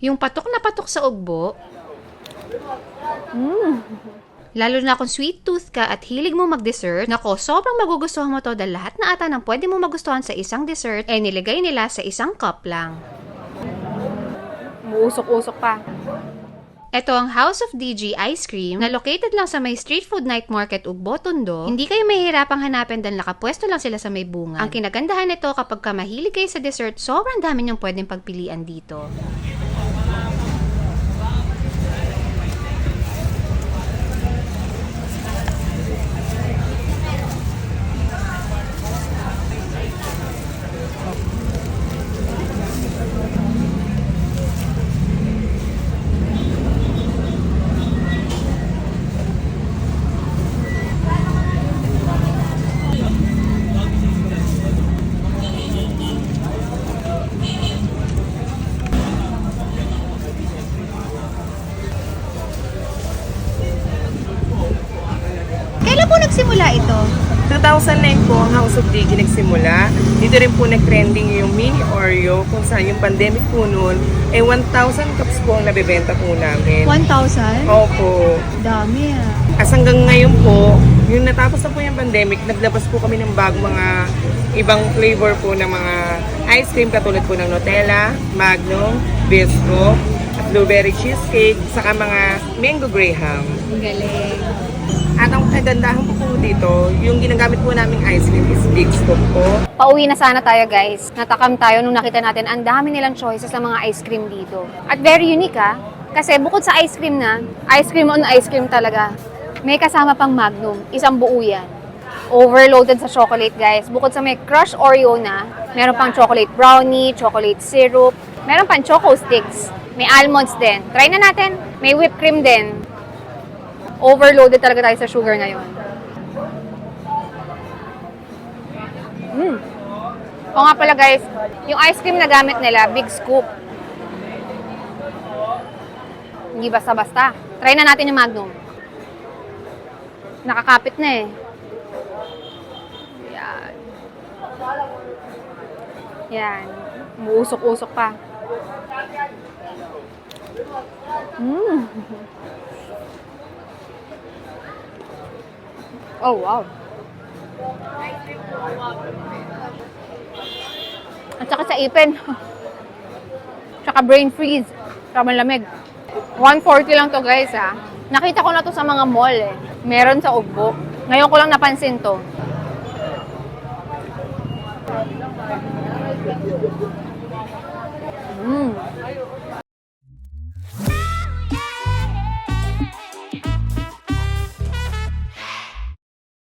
Yung patok na patok sa ugbo. Lalo na kung sweet tooth ka at hilig mo mag-dessert, nako, sobrang magugustuhan mo to dahil lahat na ata ng pwede mo magustuhan sa isang dessert, eh nilagay nila sa isang cup lang. Muusok-usok pa. Ito ang House of DG Ice Cream na located lang sa may street food night market Ugbo, Tondo. Hindi kayo mahihirapang hanapin dahil nakapwesto lang sila sa may bunga. Ang kinagandahan nito kapag ka mahilig kayo sa dessert, sobrang dami niyong pwedeng pagpilian dito. Nagsimula ito? 2009 po ang House of Digi nagsimula. Dito rin po nag-trending yung mini Oreo kung saan yung pandemic po noon, eh 1,000 cups po ang nabibenta po namin. 1,000? Opo. Dami ah. As hanggang ngayon po, yung natapos na po yung pandemic, naglabas po kami ng bagong mga ibang flavor po ng mga ice cream katulad po ng Nutella, Magnum, Bisco, at blueberry cheesecake, saka mga mango graham. Galing. At ang kagandahan po dito, yung ginagamit po naming ice cream is big scoop po. Pauwi na sana tayo guys. Natakam tayo nung nakita natin ang dami nilang choices ng mga ice cream dito. At very unique ah. Kasi bukod sa ice cream na, ice cream on ice cream talaga. May kasama pang Magnum, isang buo yan. Overloaded sa chocolate guys. Bukod sa may crush Oreo na, meron pang chocolate brownie, chocolate syrup, meron pang choco sticks. May almonds din. Try na natin. May whipped cream din. Overloaded talaga tayo sa sugar ngayon. Mm. O nga pala guys, yung ice cream na gamit nila, big scoop. Hindi basta-basta. Try na natin yung Magnum. Nakakapit na eh. Yan. Yan. Muusok-usok pa. Mm. Oh, wow. At saka sa ipin. Tsaka brain freeze. Tsaka malamig. 140 lang to guys ha. Nakita ko na to sa mga mall eh. Meron sa Ugbo. Ngayon ko lang napansin to. Mm.